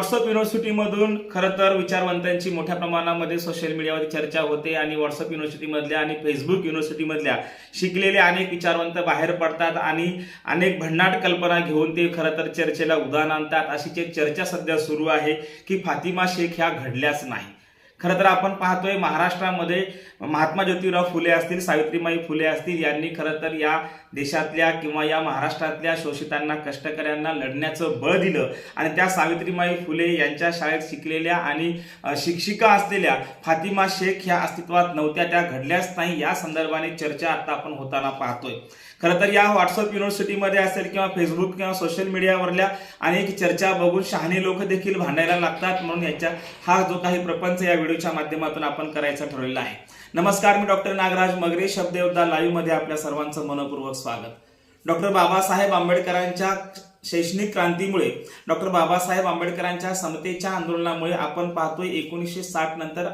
WhatsApp युनिव्हर्सिटीमधून खरं तर विचारवंतांची मोठ्या प्रमाणामध्ये सोशल मीडियावर चर्चा होते आणि व्हॉट्सअप युनिव्हर्सिटीमधल्या आणि फेसबुक युनिव्हर्सिटीमधल्या शिकलेले अनेक विचारवंत बाहेर पडतात आणि अनेक भन्नाट कल्पना घेऊन ते खरं तर चर्चेला उदाहरण आणतात. अशीच एक चर्चा सध्या सुरू आहे की फातिमा शेख ह्या घडल्याच नाही खरं तर आपण पाहतोय महाराष्ट्रामध्ये महात्मा ज्योतिराव फुले असतील सावित्रीबाई फुले असतील यांनी खरं तर या देशातल्या किंवा या महाराष्ट्रातल्या शोषितांना कष्टकऱ्यांना लढण्याचं बळ दिलं. आणि त्या सावित्रीबाई फुले यांच्या शाळेत शिकलेल्या आणि शिक्षिका असलेल्या फातिमा शेख ह्या अस्तित्वात नव्हत्या त्या घडल्याच नाही. या संदर्भाने चर्चा आता आपण होताना पाहतोय. खरं तर या व्हॉट्सअप युनिव्हर्सिटीमध्ये असेल किंवा फेसबुक किंवा सोशल मीडियावरल्या अनेक चर्चा बघून शहाणे लोक देखील भांडायला लागतात म्हणून याच्या हा जो काही प्रपंच या व्हिडिओच्या माध्यमातून आपण करायचा ठरवलेला आहे. नमस्कार मी डॉक्टर नागराज मगरे शब्दयोद्धा लाईव्हमध्ये आपल्या सर्वांचं मनपूर्वक स्वागत. डॉक्टर बाबासाहेब आंबेडकरांच्या शैक्षणिक क्रांतीमुळे डॉक्टर बाबासाहेब आंबेडकरांच्या समतेच्या आंदोलनामुळे आपण पाहतोय एकोणीसशे साठ नंतर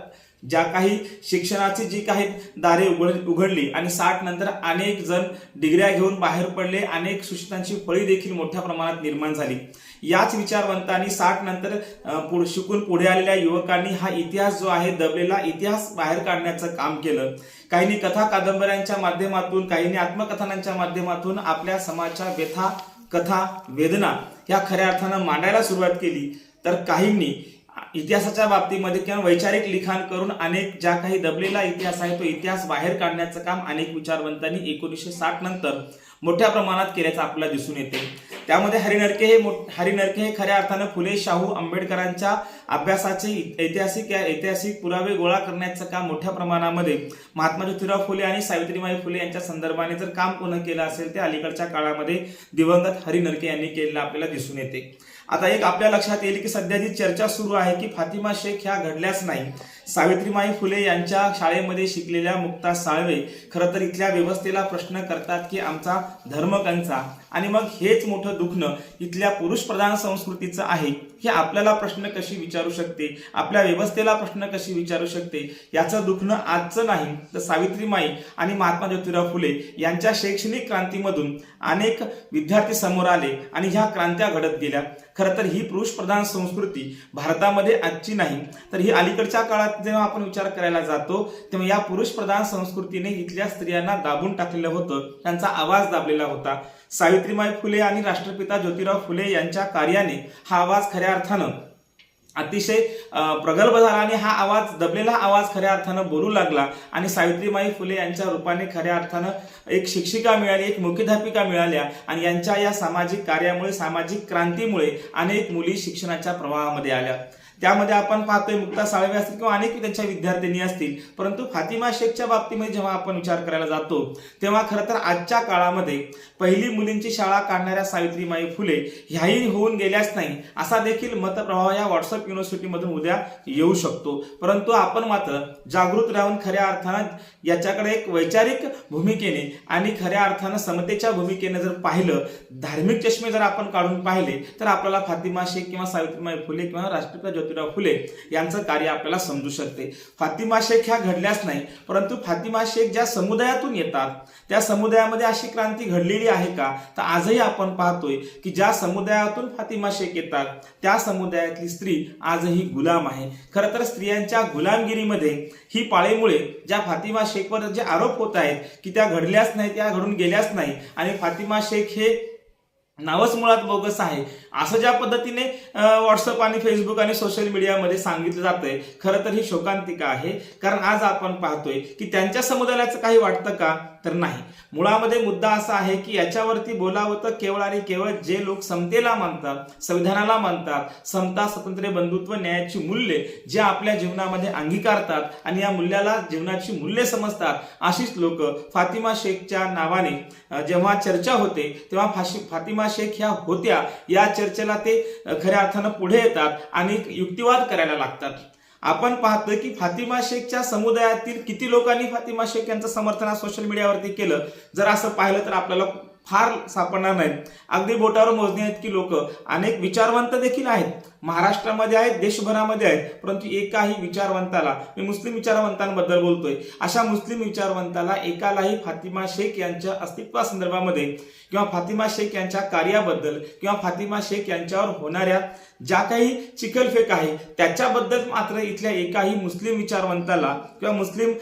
ज्या काही शिक्षणाची जी काही दारे उघड उघडली आणि साठ नंतर अनेक जण डिग्र्या घेऊन बाहेर पडले अनेक सुशिक्षितांची फळी देखील मोठ्या प्रमाणात निर्माण झाली. याच विचारवंतांनी साठ नंतर पुढ- शिकून पुढे आलेल्या युवकांनी हा इतिहास जो आहे दबलेला इतिहास बाहेर काढण्याचं काम केलं. काहींनी कथा कादंबऱ्यांच्या माध्यमातून काहींनी आत्मकथनांच्या माध्यमातून आपल्या समाजाच्या व्यथा कथा वेदना या खऱ्या अर्थानं मांडायला सुरुवात केली. तर काहींनी इतिहासाच्या बाबतीमध्ये किंवा वैचारिक लिखाण करून अनेक ज्या काही दबलेला इतिहास आहे तो इतिहास बाहेर काढण्याचं काम अनेक विचारवंतांनी एकोणीसशे साठ नंतर मोठ्या प्रमाणात केल्याचं आपल्याला दिसून येते. त्यामध्ये हरिनरके हे हरिनरके हे खऱ्या अर्थानं फुले शाहू आंबेडकरांच्या अभ्यासाचे ऐतिहासिक ऐतिहासिक पुरावे गोळा करण्याचं काम मोठ्या प्रमाणामध्ये महात्मा ज्योतिराव फुले आणि सावित्रीबाई फुले यांच्या संदर्भाने जर काम कोण केलं असेल ते अलीकडच्या काळामध्ये दिवंगत हरिनरके यांनी केलेलं आपल्याला दिसून येते. आता एक आपल्या लक्षात येईल की सध्या जी चर्चा सुरू आहे की फातिमा शेख ह्या घडल्याच नाही. सावित्रीमाई फुले यांच्या शाळेमध्ये शिकलेल्या मुक्ता साळवे खरं तर इथल्या व्यवस्थेला प्रश्न करतात की आमचा धर्म कंचा? आणि मग हेच मोठं दुखणं इथल्या पुरुष प्रधान संस्कृतीचं आहे. हे आपल्याला प्रश्न कशी विचारू शकते? आपल्या व्यवस्थेला प्रश्न कशी विचारू शकते? याचं दुखणं आजचं नाही तर सावित्रीमाई आणि महात्मा ज्योतिराव फुले यांच्या शैक्षणिक क्रांतीमधून अनेक विद्यार्थी समोर आले आणि ह्या क्रांत्या घडत गेल्या. खरं तर ही पुरुष प्रधान संस्कृती भारतामध्ये आजची नाही तर ही अलीकडच्या काळात जेव्हा आपण विचार करायला जातो तेव्हा या पुरुष प्रधान संस्कृतीने इथल्या स्त्रियांना दाबून टाकलेलं होतं. त्यांचा आवाज दाबलेला होता. सावित्रीबाई फुले आणि राष्ट्रपिता ज्योतिराव फुले यांच्या कार्याने हा आवाज खऱ्या अर्थानं अतिशय प्रगल्भ झाला आणि हा आवाज दबलेला आवाज खऱ्या अर्थानं बोलू लागला. आणि सावित्रीबाई फुले यांच्या रूपाने खऱ्या अर्थानं एक शिक्षिका मिळाली एक मुख्याध्यापिका मिळाल्या आणि यांच्या या सामाजिक कार्यामुळे सामाजिक क्रांतीमुळे अनेक मुली शिक्षणाच्या प्रवाहामध्ये आल्या. त्यामध्ये आपण पाहतोय मुक्ता साळवे असतील किंवा अनेक त्यांच्या विद्यार्थिनी असतील. परंतु फातिमा शेखच्या बाबतीमध्ये जेव्हा आपण विचार करायला जातो तेव्हा खरं तर आजच्या काळामध्ये पहिली मुलींची शाळा काढणाऱ्या सावित्रीमाई फुले ह्याही होऊन गेल्याच नाही असा देखील मतप्रभाव या व्हॉट्सअप युनिव्हर्सिटीमधून उद्या येऊ शकतो. परंतु आपण मात्र जागृत राहून खऱ्या अर्थानं याच्याकडे एक वैचारिक भूमिकेने आणि खऱ्या अर्थानं समतेच्या भूमिकेने जर पाहिलं धार्मिक चष्मे जर आपण काढून पाहिले तर आपल्याला फातिमा शेख किंवा सावित्रीमाई फुले किंवा राष्ट्रपिता ज्योतिराव फुले यांचं कार्य आपल्याला समजू शकते. फातिमा शेख ह्या घडल्याच नाही परंतु फातिमा शेख ज्या समुदायातून येतात त्या समुदायामध्ये अशी क्रांती घडलेली आहे का? तर आजही आपण पाहतोय की ज्या समुदायातून फातिमा शेख येतात त्या समुदायातली स्त्री आजही गुलाम आहे. खरं तर स्त्रियांच्या गुलामगिरीमध्ये ही पाळेमुळे ज्या फातिमा शेखवर जे आरोप होत आहेत की त्या घडल्याच नाही त्या घडून गेल्याच नाही आणि फातिमा शेख हे नावच मुळात बोगस आहे. असं ज्या पद्धतीने व्हॉट्सअप आणि फेसबुक आणि सोशल मीडियामध्ये सांगितलं जातंय खरं तर ही शोकांतिका आहे. कारण आज आपण पाहतोय की त्यांच्या समुदायाचं काही वाटतं का? तर नाही. मुळामध्ये मुद्दा असा आहे की याच्यावरती बोलावं तर केवळ आणि केवळ जे लोक समतेला मानतात संविधानाला मानतात समता स्वातंत्र्य बंधुत्व न्यायाची मूल्ये जे आपल्या जीवनामध्ये अंगीकारतात आणि या मूल्याला जीवनाची मूल्ये समजतात अशीच लोक फातिमा शेखच्या नावाने जेव्हा चर्चा होते तेव्हा फाशी फातिमा शेख ह्या होत्या या चर्चेला ते खऱ्या अर्थानं पुढे येतात आणि युक्तिवाद करायला लागतात. आपण पाहतो की फातिमा शेखच्या समुदायातील किती लोकांनी फातिमा शेख यांचं समर्थन सोशल मीडियावरती केलं? जर असं पाहिलं तर आपल्याला फार सापडणार नाहीत. अगदी बोटावर मोजणे इतकी लोक. अनेक विचारवंत देखील आहेत. महाराष्ट्रामध्ये आहेत देशभरामध्ये आहेत परंतु एकाही विचारवंताला मी मुस्लिम विचारवंतांबद्दल बोलतोय अशा मुस्लिम विचारवंताला एकालाही फातिमा शेख यांच्या अस्तित्वासंदर्भामध्ये किंवा फातिमा शेख यांच्या कार्याबद्दल किंवा फातिमा शेख यांच्यावर होणाऱ्या ज्या काही चिखलफेक आहे त्याच्याबद्दल मात्र इथल्या एकाही मुस्लिम विचारवंताला किंवा मुस्लिम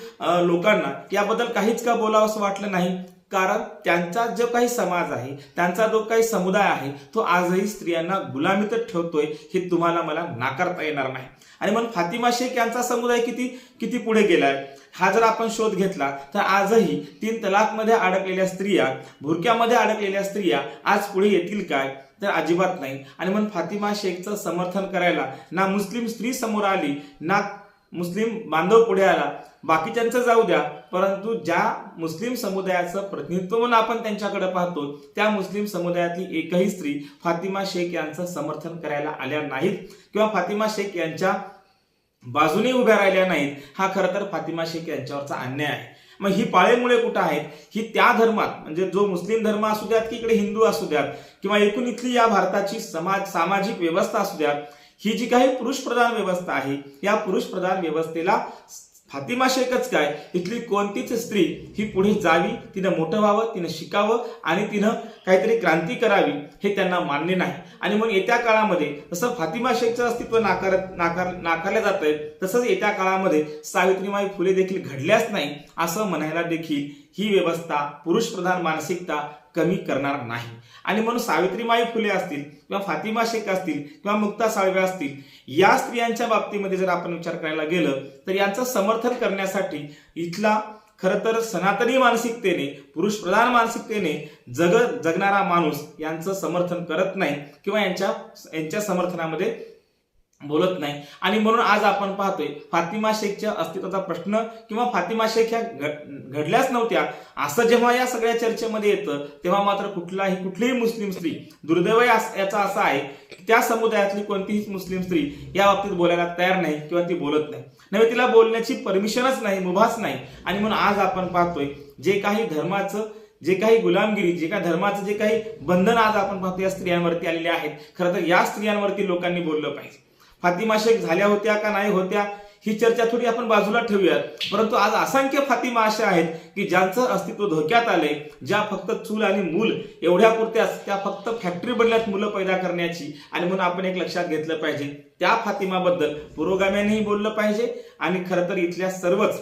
लोकांना याबद्दल काहीच का बोलावं असं वाटलं नाही? कारण त्यांचा जो काही समाज आहे त्यांचा जो काही समुदाय आहे तो आजही स्त्रियांना गुलामीतच ठेवतोय हे तुम्हाला मला नाकारता येणार नाही. आणि म्हणून फातिमा शेख यांचा समुदाय किती किती पुढे गेलाय? हा जर आपण शोध घेतला तर आजही तीन तलाकमध्ये अडकलेल्या स्त्रिया भुरक्यामध्ये अडकलेल्या स्त्रिया आज पुढे येतील काय? तर अजिबात नाही. आणि म्हणून फातिमा शेखचं समर्थन करायला ना मुस्लिम स्त्री समोर आली ना मुस्लिम बांधव पुढे आला. बाकीच्यांचं जाऊ द्या. परंतु ज्या मुस्लिम समुदायाचं प्रतिनिधित्व म्हणून आपण त्यांच्याकडे पाहतो त्या मुस्लिम समुदायातली एकही स्त्री फातिमा शेख यांचं समर्थन करायला आल्या नाहीत किंवा फातिमा शेख यांच्या बाजूने उभ्या राहिल्या नाहीत हा खरं तर फातिमा शेख यांच्यावरचा अन्याय आहे. मग ही पाळेमुळे कुठं आहेत? ही त्या धर्मात म्हणजे जो मुस्लिम धर्म असू द्यात की इकडे हिंदू असू द्यात किंवा एकूण इथली या भारताची समाज सामाजिक व्यवस्था असू द्यात ही जी काही पुरुष प्रधान व्यवस्था आहे या पुरुष प्रधान व्यवस्थेला फातिमा शेखच काय? इथली कोणतीच स्त्री ही पुढे जावी तिनं मोठं व्हावं तिनं शिकावं आणि तिनं काहीतरी क्रांती करावी हे त्यांना मान्य नाही. आणि मग येत्या काळामध्ये जसं फातिमा शेखचं अस्तित्व नाकार नाकार नाकारलं जात आहे तसंच येत्या काळामध्ये सावित्रीबाई फुले देखील घडल्याच नाही असं म्हणायला देखील ही व्यवस्था पुरुषप्रधान मानसिकता कमी करणार नाही. आणि म्हणून सावित्रीमाई फुले असतील किंवा फातिमा शेख असतील किंवा मुक्ता साळवे असतील या स्त्रियांच्या बाबतीमध्ये जर आपण विचार करायला गेलं तर यांचं समर्थन करण्यासाठी इथला खरं तर सनातनी मानसिकतेने पुरुषप्रधान मानसिकतेने जग जगणारा माणूस यांचं समर्थन करत नाही किंवा यांच्या यांच्या समर्थनामध्ये बोलत नाही. आणि म्हणून आज आपण पाहतोय फातिमा शेखच्या अस्तित्वाचा प्रश्न किंवा फातिमा शेख ह्या घडल्याच नव्हत्या. असं जेव्हा या सगळ्या चर्चेमध्ये येतं तेव्हा मात्र कुठलाही कुठलीही मुस्लिम स्त्री दुर्दैव याचा असा आहे की त्या समुदायातली कोणतीही मुस्लिम स्त्री या बाबतीत बोलायला तयार नाही किंवा ती बोलत नाही. नव्हे तिला बोलण्याची परमिशनच नाही मुभाच नाही. आणि म्हणून आज आपण पाहतोय जे काही धर्माचं जे काही गुलामगिरी जे काही धर्माचं जे काही बंधन आज आपण पाहतो या स्त्रियांवरती आलेले आहेत. खरं तर या स्त्रियांवरती लोकांनी बोललं पाहिजे. फातिमा शेख झाल्या होत्या का नाही होत्या ही चर्चा थोडी आपण बाजूला ठेवूयात. परंतु आज असंख्य फातिमा अशा आहेत की ज्यांचं अस्तित्व धोक्यात आले ज्या फक्त चूल आणि मूल एवढ्या पुरत्याच त्या फक्त फॅक्टरी बनल्यात मुलं पैदा करण्याची. आणि म्हणून आपण एक लक्षात घेतलं पाहिजे त्या फातिमाबद्दल पुरोगाम्यांनीही बोललं पाहिजे. आणि खरं तर इथल्या सर्वच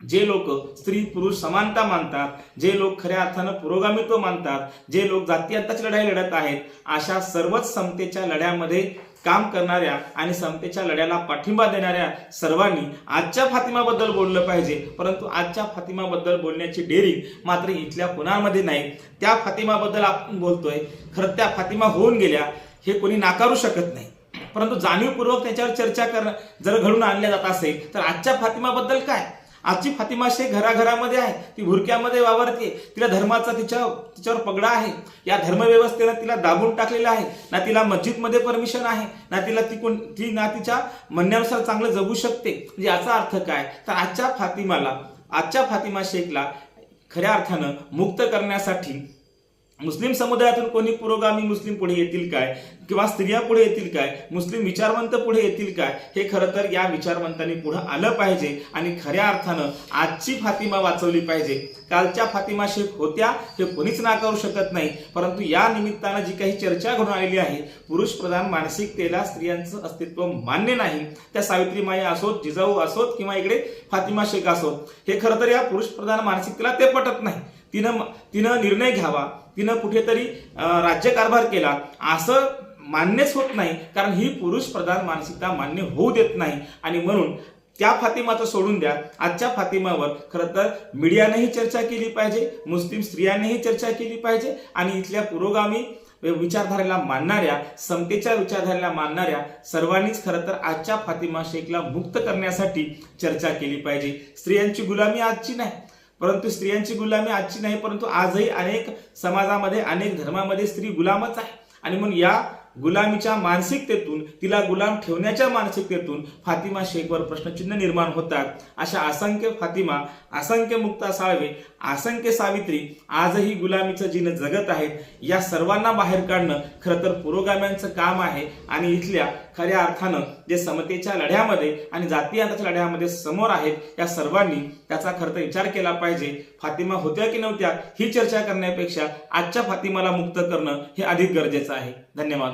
जे लोक स्त्री पुरुष समानता मानतात जे लोक खऱ्या अर्थानं पुरोगामित्व मानतात जे लोक जातीयांताची लढाई लढत आहेत अशा सर्वच समतेच्या लढ्यामध्ये काम करणाऱ्या आणि समतेच्या लढ्याला पाठिंबा देणाऱ्या सर्वांनी आजच्या फातिमाबद्दल बोललं पाहिजे. परंतु आजच्या फातिमाबद्दल बोलण्याची डेअरिंग मात्र इथल्या कुणामध्ये नाही. त्या फातिमाबद्दल आपण बोलतोय. खरं त्या फातिमा होऊन गेल्या हे कोणी नाकारू शकत नाही. परंतु जाणीवपूर्वक त्याच्यावर चर्चा करणं जर घडून आणल्या जात असेल तर आजच्या फातिमाबद्दल काय? आजची फातिमा शेख घराघरामध्ये आहे. ती भुरक्यामध्ये वावरते. तिला धर्माचा तिच्या तिच्यावर पगडा आहे. या धर्मव्यवस्थेनं तिला दाबून टाकलेलं आहे. ना तिला मस्जिदमध्ये परमिशन आहे. ना तिला ती कोण ती ना तिच्या म्हणण्यानुसार चांगलं जगू शकते. म्हणजे याचा अर्थ काय? तर आजच्या फातिमाला आजच्या फातिमा शेखला खऱ्या अर्थानं मुक्त करण्यासाठी मुस्लिम समुदायातून कोणी पुरोगामी मुस्लिम पुढे येतील काय? किंवा स्त्रिया पुढे येतील काय? मुस्लिम विचारवंत पुढे येतील काय? हे खरं तर या विचारवंतांनी पुढे आलं पाहिजे आणि खऱ्या अर्थानं आजची फातिमा वाचवली पाहिजे. कालच्या फातिमा शेख होत्या हे कोणीच नाकारू शकत नाही. परंतु या निमित्तानं जी काही चर्चा घडून आलेली आहे पुरुष प्रधान मानसिकतेला स्त्रियांचं अस्तित्व मान्य नाही. त्या सावित्रीमाई असोत जिजाऊ असोत किंवा इकडे फातिमा शेख असोत. हे खरं तर या पुरुष प्रधान मानसिकतेला ते पटत नाही. तिनं तिनं निर्णय घ्यावा. तिनं कुठेतरी राज्यकारभार केला. असं मान्यच होत नाही कारण ही पुरुष प्रधान मानसिकता मान्य होऊ देत नाही. आणि म्हणून त्या फातिमाचं सोडून द्या. आजच्या फातिमावर खरं तर मीडियानेही चर्चा केली पाहिजे मुस्लिम स्त्रियांनीही चर्चा केली पाहिजे आणि इथल्या पुरोगामी विचारधारेला मानणाऱ्या समतेच्या विचारधारेला मानणाऱ्या सर्वांनीच खरं तर आजच्या फातिमा शेखला मुक्त करण्यासाठी चर्चा केली पाहिजे. स्त्रियांची गुलामी आजची नाही. परंतु स्त्रियांची गुलामी आजची नाही परंतु आजही अनेक समाजामध्ये अनेक धर्मामध्ये स्त्री गुलामच आहे. आणि म्हणून या गुलामीच्या मानसिकतेतून तिला गुलाम ठेवण्याच्या मानसिकतेतून फातिमा शेखवर प्रश्नचिन्ह निर्माण होतात. अशा असंख्य फातिमा असंख्य मुक्ता साळवे असंख्य सावित्री आजही गुलामीचं जीन जगत आहेत. या सर्वांना बाहेर काढणं खरं तर पुरोगाम्यांचं काम आहे आणि इथल्या खऱ्या अर्थानं जे समतेच्या लढ्यामध्ये आणि जातीय लढ्यामध्ये समोर आहेत या सर्वांनी त्याचा खरं तर विचार केला पाहिजे. फातिमा होत्या की नव्हत्या ही चर्चा करण्यापेक्षा आजच्या फातिमाला मुक्त करणं हे अधिक गरजेचं आहे. धन्यवाद.